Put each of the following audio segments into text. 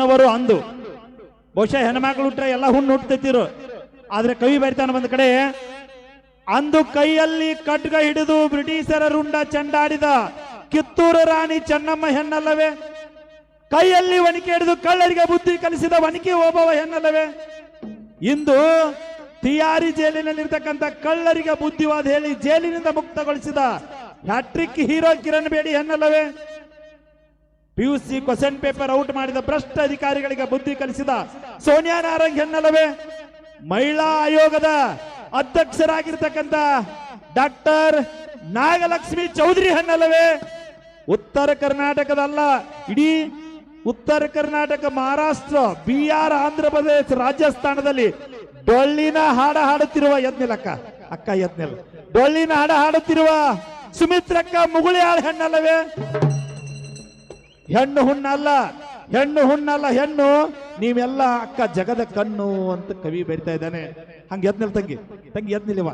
ನವರು ಅಂದು. ಬಹುಶಃ ಹೆಣ್ಮಕ್ಳು ಹುಟ್ರೆ ಎಲ್ಲ ಹುಣ್ಣು ಹುಟ್ಟತಿರು ಆದ್ರೆ ಕವಿ ಬರಿತಾನ ಒಂದ್ ಕಡೆ, ಅಂದು ಕೈಯಲ್ಲಿ ಖಡ್ಗ ಹಿಡಿದು ಬ್ರಿಟಿಷರ ರುಂಡ ಚಂಡಾಡಿದ ಕಿತ್ತೂರು ರಾಣಿ ಚೆನ್ನಮ್ಮ ಹೆಣ್ಣಲ್ಲವೇ? ಕೈಯಲ್ಲಿ ವಣಿಕೆ ಹಿಡಿದು ಕಳ್ಳರಿಗೆ ಬುದ್ಧಿ ಕಲಿಸಿದ ವಣಿಕೆ ಓಬವ ಹೆಣ್ಣಲ್ಲವೇ? ಇಂದು ತಿಯಾರಿ ಜೈಲಿನಲ್ಲಿರ್ತಕ್ಕಂಥ ಕಳ್ಳರಿಗೆ ಬುದ್ಧಿವಾದ ಹೇಳಿ ಜೈಲಿನಿಂದ ಮುಕ್ತಗೊಳಿಸಿದ ಹ್ಯಾಟ್ರಿಕ್ ಹೀರೋ ಕಿರಣ್ ಬೇಡಿ ಹೆಣ್ಣಲ್ಲವೇ? ಪಿಯುಸಿ ಕ್ವಶನ್ ಪೇಪರ್ ಔಟ್ ಮಾಡಿದ ಭ್ರಷ್ಟ ಅಧಿಕಾರಿಗಳಿಗೆ ಬುದ್ಧಿ ಕಲಿಸಿದ ಸೋನಿಯಾ ನಾರಂಗ್ ಹೆಣ್ಣಲ್ಲವೇ ಮಹಿಳಾ ಆಯೋಗದ ಅಧ್ಯಕ್ಷರಾಗಿರ್ತಕ್ಕಂಥ ಡಾಕ್ಟರ್ ನಾಗಲಕ್ಷ್ಮಿ ಚೌಧರಿ ಹೆಣ್ಣಲ್ಲವೇ ಉತ್ತರ ಕರ್ನಾಟಕದಲ್ಲ ಇಡೀ ಉತ್ತರ ಕರ್ನಾಟಕ, ಮಹಾರಾಷ್ಟ್ರ, ಬಿಹಾರ, ಆಂಧ್ರ ಪ್ರದೇಶ ರಾಜಸ್ಥಾನದಲ್ಲಿ ಡೊಳ್ಳಿನ ಹಾಡ ಹಾಡುತ್ತಿರುವ ಯತ್ನಿಲಕ್ಕ ಅಕ್ಕ ಯತ್ನಿಲ್. ಡೊಳ್ಳಿನ ಹಾಡ ಹಾಡುತ್ತಿರುವ ಸುಮಿತ್ರಕ್ಕ ಮುಗುಳಿಯಾಳ ಹೆಣ್ಣಲ್ಲವೇ? ಹೆಣ್ಣು ಹುಣ್ಣಲ್ಲ ಹೆಣ್ಣು ಹುಣ್ಣಲ್ಲ, ಹೆಣ್ಣು. ನೀವೆಲ್ಲ ಅಕ್ಕ ಜಗದ ಕಣ್ಣು ಅಂತ ಕವಿ ಬರಿತಾ ಇದ್ದಾನೆ. ಹಂಗೆ ಎದ್ನಿಲ್ ತಂಗಿ? ತಂಗಿ ಎದ್ನಿಲ್ವ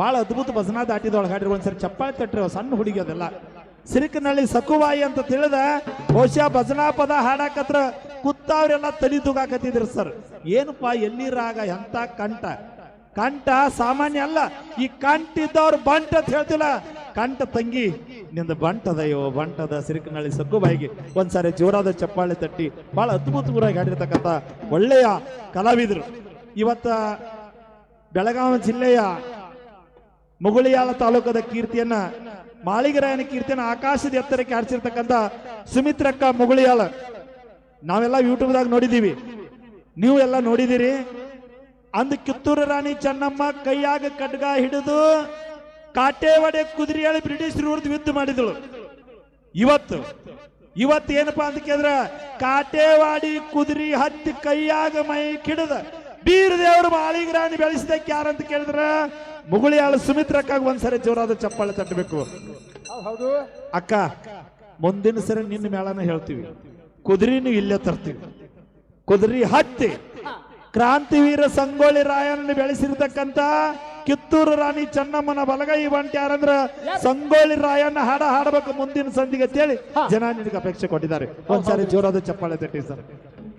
ಬಹಳ ಅದ್ಭುತ ಭಜನಾ ದಾಟಿದೊಳಗೆ ಹಾಡಿರುವ ಒಂದ್ಸರಿ. ಚಪ್ಪಾಳೆ ತಟ್ಟಿರುವ ಸಣ್ಣ ಹುಡುಗಿ ಅದೆಲ್ಲ. ಸಿರಿಕನಳ್ಳಿ ಸಕುವಾಯಿ ಅಂತ ತಿಳಿದ ಬಹುಶಃ ಭಜನಾ ಪದ ಹಾಡಾಕತ್ರ ಕುತ್ತವ್ರೆಲ್ಲ ತಲಿ ತೂಗಾಕತ್ತಿದ್ರು ಸರ್. ಏನಪ್ಪಾ ಎಲ್ಲಿ ರಾಗ, ಎಂತ ಕಂಟ ಕಂಟ ಸಾಮಾನ್ಯ ಅಲ್ಲ. ಈ ಕಂಟಿದ್ದವ್ರು ಬಂಟ ಅಂತ ಹೇಳ್ತಿಲ್ಲ. ಕಂಟ ತಂಗಿ ನಿಂದ ಬಂಟದಯ್ಯೋ ಬಂಟದ ಸಿರಿಕನಳ್ಳಿ ಸಗ್ಗುಬಾಯಿಗೆ ಒಂದ್ಸಾರಿ ಜೋರಾದ ಚಪ್ಪಾಳೆ ತಟ್ಟಿ ಬಹಳ ಅದ್ಭುತವಾಗಿ ಆಡಿರ್ತಕ್ಕಂಥ ಒಳ್ಳೆಯ ಕಲಾವಿದರು. ಇವತ್ತ ಬೆಳಗಾವಿ ಜಿಲ್ಲೆಯ ಮುಗುಳಿಯಾಳ ತಾಲೂಕದ ಕೀರ್ತಿಯನ್ನ, ಮಾಳಿಗರಾಯನ ಕೀರ್ತಿಯನ್ನ ಆಕಾಶದ ಎತ್ತರಕ್ಕೆ ಆಡ್ಸಿರ್ತಕ್ಕಂಥ ಸುಮಿತ್ರಕ್ಕ ಮುಗುಳಿಯಾಳ. ನಾವೆಲ್ಲ ಯೂಟ್ಯೂಬ್ದಾಗ ನೋಡಿದೀವಿ. ನೀವು ಎಲ್ಲ ನೋಡಿದಿರಿ. ಅಂದ ಕಿತ್ತೂರು ರಾಣಿ ಚೆನ್ನಮ್ಮ ಕೈಯಾಗ ಕಡ್ಗ ಹಿಡಿದು ಕಾಟೇವಾಡೆ ಕುದುರೆಯಾಳಿ ಬ್ರಿಟಿಷ್ ವಿರುದ್ಧ ಯುದ್ಧ ಮಾಡಿದಳು. ಇವತ್ತು ಇವತ್ತು ಏನಪ್ಪಾ ಅಂತ ಕೇಳಿದ್ರ ಕಾಟೇವಾಡಿ ಕುದುರೆ ಹತ್ತಿ ಕೈಯಾಗ ಮೈ ಕಿಡದ ಬೀರ ಮಾಳಿಗ್ರಾಣಿ ಬೆಳೆಸಿದಕ್ಕೆ ಯಾರಂತ ಕೇಳಿದ್ರ ಮುಗುಳಿಯಾಳು ಸುಮಿತ್ರಕ್ಕಾಗ ಒಂದ್ಸರಿ ಜೋರಾದ ಚಪ್ಪಾಳೆ ತಟ್ಟಬೇಕು. ಹೌದು. ಅಕ್ಕ ಮುಂದಿನ ಸರಿ ನಿನ್ನ ಮೇಳನ ಹೇಳ್ತೀವಿ. ಕುದುರೆನು ಇಲ್ಲೇ ತರ್ತೀವಿ. ಕುದುರೆ ಹತ್ತಿ ಕ್ರಾಂತಿವೀರ ಸಂಗೊಳ್ಳಿ ರಾಯನನ್ನು ಬೆಳೆಸಿರ್ತಕ್ಕಂತ ಕಿತ್ತೂರು ರಾಣಿ ಚೆನ್ನಮ್ಮನ ಬಲಗೈ ಬಂಟ ಯಾರಂದ್ರ? ಸಂಗೋಳಿ ರಾಯಣ್ಣ ಹಾಡ ಹಾಡಬೇಕು ಮುಂದಿನ ಸಂಧಿಗೆ ಅಂತೇಳಿ ಜನ ನಿನಗೆ ಅಪೇಕ್ಷೆ ಕೊಟ್ಟಿದ್ದಾರೆ. ಒಂದ್ಸಾರಿ ಜೋರಾದ ಚಪ್ಪಾಳೆ ತಟ್ಟಿ ಸರ್.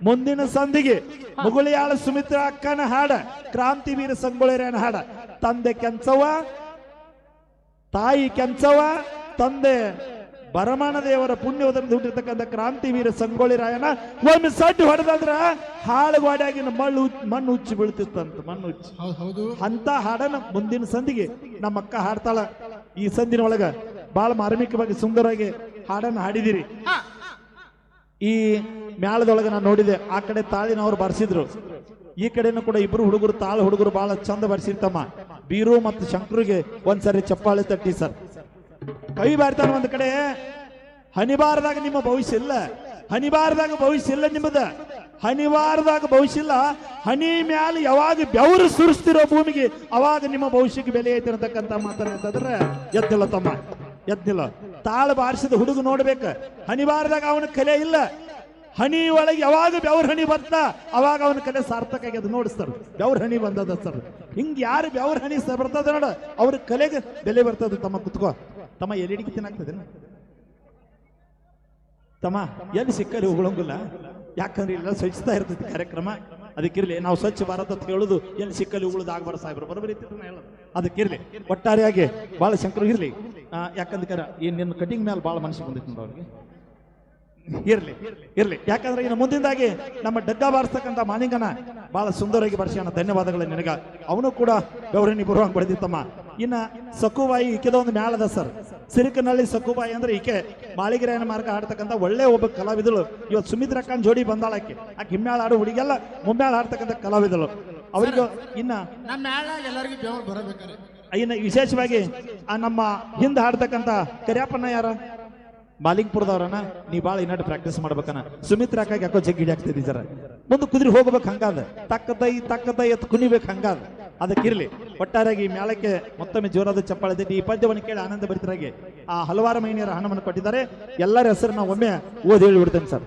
ಮುಂದಿನ ಸಂಧಿಗೆ ಮುಗುಳಿಯಾಳ ಸುಮಿತ್ರ ಅಕ್ಕನ ಹಾಡ ಕ್ರಾಂತಿವೀರ ಸಂಗೊಳ್ಳಿ ರಾಯನ ಹಾಡ. ತಂದೆ ಕೆಂಚವ್ವ ತಾಯಿ ಕೆಂಚವ ತಂದೆ ಬರಮಾನ ದೇವರ ಪುಣ್ಯವನ್ನು ಹುಟ್ಟಿರ್ತಕ್ಕಂಥ ಕ್ರಾಂತಿವೀರ ಸಂಗೊಳ್ಳಿ ರಾಯನ ಒಮ್ಮೆ ಸಡ್ಡು ಹೊಡೆದಂದ್ರ ಹಾಳು ಗೋಡ್ಯಾಗಿನ ಮಣ್ಣು ಮಣ್ಣು ಉಚ್ಚಿ ಬೀಳ್ತಿತ್ತಂತ ಮಣ್ಣು ಉಚ್ಚಿ. ಹೌದು ಹೌದು. ಅಂತ ಹಾಡನ ಮುಂದಿನ ಸಂದಿಗೆ ನಮ್ಮ ಅಕ್ಕ ಹಾಡ್ತಾಳ. ಈ ಸಂದಿನ ಒಳಗ ಬಹಳ ಮಾರ್ಮಿಕವಾಗಿ ಸುಂದರವಾಗಿ ಹಾಡನ್ನ ಹಾಡಿದಿರಿ. ಈ ಮ್ಯಾಳದೊಳಗೆ ನಾನು ನೋಡಿದೆ ಆ ಕಡೆ ತಾಳಿನವ್ರು ಬರ್ಸಿದ್ರು. ಈ ಕಡೆನೂ ಕೂಡ ಇಬ್ರು ಹುಡುಗರು ತಾಳ ಹುಡುಗರು ಬಹಳ ಚಂದ ಬರ್ಸಿರ್ತಮ್ಮ ಬೀರು ಮತ್ತು ಶಂಕರಿಗೆ ಒಂದ್ಸರಿ ಚಪ್ಪಾಳೆ ತಟ್ಟಿ ಸರ್. ಕವಿ ಬಾರ್ತಾನ ಒಂದ್ ಕಡೆ. ಹನಿಬಾರದಾಗ ನಿಮ್ಮ ಭವಿಷ್ಯ ಇಲ್ಲ. ಹನಿಬಾರದಾಗ ಭವಿಷ್ಯ ಇಲ್ಲ ನಿಮ್ಮದ ಹನಿವಾರದಾಗ ಭವಿಷ್ಯ ಇಲ್ಲ. ಹನಿ ಮ್ಯಾಲ ಯಾವಾಗ ಬೆವರು ಸುರಿಸ್ತಿರೋ ಭೂಮಿಗೆ ಅವಾಗ ನಿಮ್ಮ ಭವಿಷ್ಯಕ್ಕೆ ಬೆಲೆ ಐತೆ ಅನ್ನತಕ್ಕಂಥ ಮಾತಾಡ್ತಂದ್ರೆ ಎದ್ದಿಲ್ಲ ತಮ್ಮ, ಎದ್ದಿಲ್ಲ. ತಾಳ ಬಾರಿಸಿದ ಹುಡುಗ ನೋಡ್ಬೇಕ. ಹನಿಬಾರದಾಗ ಅವನ ಕಲೆ ಇಲ್ಲ. ಹನಿ ಒಳಗೆ ಯಾವಾಗ ಬೆವ್ರ ಹನಿ ಬರ್ತ, ಅವಾಗ ಅವನ ಕಲೆ ಸಾರ್ಥಕ ಆಗ್ಯದ ನೋಡಿಸ್ತಾರ ಬೆವ್ರ ಹನಿ ಬಂದದ ಸರ್. ಹಿಂಗ್ ಯಾರು ಬೆವರ್ ಹನಿ ಬರ್ತದ ನೋಡ. ಅವ್ರ ಕಲೆಗೆ ಬೆಲೆ ಬರ್ತದ ತಮ್ಮ ಕುತ್ಕೋ. ತಮ್ಮ ಎಲ್ಲಿಡಿಗೆ ತಿನ್ನಾಗ್ತದೆ ತಮ್ಮ, ಎಲ್ಲಿ ಸಿಕ್ಕಲ್ಲಿ ಹೋಗಲಂಗಿಲ್ಲ ಯಾಕಂದ್ರೆ ಇಲ್ಲ ಸ್ವಚ್ಛತಾ ಇರ್ತೈತಿ ಕಾರ್ಯಕ್ರಮ. ಅದಕ್ಕಿರ್ಲಿ, ನಾವು ಸ್ವಚ್ಛ ಭಾರತ ಅಂತ ಹೇಳುದು ಎಲ್ಲಿ ಸಿಕ್ಕಲ್ಲಿ ಉಗುಳುದು ಆಗ್ಬಾರ್ದು ಸಾಹೇಬ್ರು ಬರೋಬರಿ ಅದಕ್ಕಿರ್ಲಿ, ಒಟ್ಟಾರೆಯಾಗಿ ಭಾಳ ಶಂಕರ ಇರ್ಲಿ. ಯಾಕಂದ್ರೆ ಈ ನಿನ್ನ ಕಟಿಂಗ್ ಮೇಲೆ ಭಾಳ ಮನಸ್ಸು ಬಂದಿತ್ತು ನೋಡಿ ಅವ್ರಿಗೆ. ಇರ್ಲಿ ಇರ್ಲಿ. ಯಾಕಂದ್ರೆ ಇನ್ನು ಮುಂದಿಂದಾಗಿ ನಮ್ಮ ಡಗ್ಗ ಬಾರಿಸ್ತಕ್ಕಂಥ ಮಾಲಿಂಗನ ಬಹಳ ಸುಂದರವಾಗಿ ಬರ್ಸ್ಯಾನ ಧನ್ಯವಾದಗಳು ನಿನಗ. ಅವನು ಕೂಡ ಗೌರವನಿ ಬರುವಂಗೆ ಬಡಿದಿತ್ತಮ್ಮ ಇನ್ನ ಸಕುಬಾಯಿ ಈಕೆದ ಒಂದು ಮ್ಯಾಳದ ಸರ್. ಸಿರಿಕನಳ್ಳಿ ಸಕುಬಾಯಿ ಅಂದ್ರೆ ಈಕೆ ಮಾಳಿಗೆರೆಯನ ಮಾರ್ಗ ಆಡ್ತಕ್ಕಂಥ ಒಳ್ಳೆ ಒಬ್ಬ ಕಲಾವಿದಳು. ಇವತ್ತು ಸುಮಿತ್ರಕ್ಕನ್ ಜೋಡಿ ಬಂದಾಳ ಆಕೆ. ಆಕೆ ಹಿಮ್ಮ್ಯಾಳ ಆಡು ಹುಡುಗಿಯಲ್ಲ ಮುಮ್ಮ್ಯಾಳ ಆಡ್ತಕ್ಕಂಥ ಕಲಾವಿದಳು. ಅವರಿಗೂ ಇನ್ನ ನಮ್ಮ ಎಲ್ಲರಿಗೂ ಬೆವರು ಬರಬೇಕಾರೆ. ಇನ್ನು ವಿಶೇಷವಾಗಿ ಆ ನಮ್ಮ ಹಿಂದೆ ಹಾಡ್ತಕ್ಕಂಥ ಕರಿಯಪ್ಪನ ಯಾರ? ಮಾಲಿಂಗ್ಪುರದವ್ರನ? ನೀ ಬಾಳ ಇನ್ನಟ್ಟು ಪ್ರಾಕ್ಟೀಸ್ ಮಾಡ್ಬೇಕನ. ಸುಮಿತ್ರಾಕಾಗಿ ಯಾಕೋ ಜಗ್ಗಿ ಹಿಡಿಯಾಗ್ತಿದ್ದಿ ಜರ. ಮುಂದೆ ಕುದುರೆ ಹೋಗ್ಬೇಕು ಹಂಗಾದ. ತಕ್ಕದೈ ತಕ್ಕದೈ ಎತ್ ಕುಣಿಬೇಕು ಹಂಗಾದ. ಅದಕ್ಕಿರ್ಲಿ, ಒಟ್ಟಾರೆಯಾಗಿ ಈ ಮೇಳಕ್ಕೆ ಮತ್ತೊಮ್ಮೆ ಜೋರಾದ ಚಪ್ಪಾಳೆ ಈ ಪದ್ಯವನ್ನು ಕೇಳಿ ಆನಂದ ಭರಿತರಾಗಿ ಆ ಹಲವಾರು ಮಹಿಳೆಯರ ಹಣವನ್ನು ಕೊಟ್ಟಿದ್ದಾರೆ. ಎಲ್ಲರ ಹೆಸರನ್ನ ಒಮ್ಮೆ ಓದಿ ಹೇಳಿಬಿಡ್ತೇನೆ ಸರ್.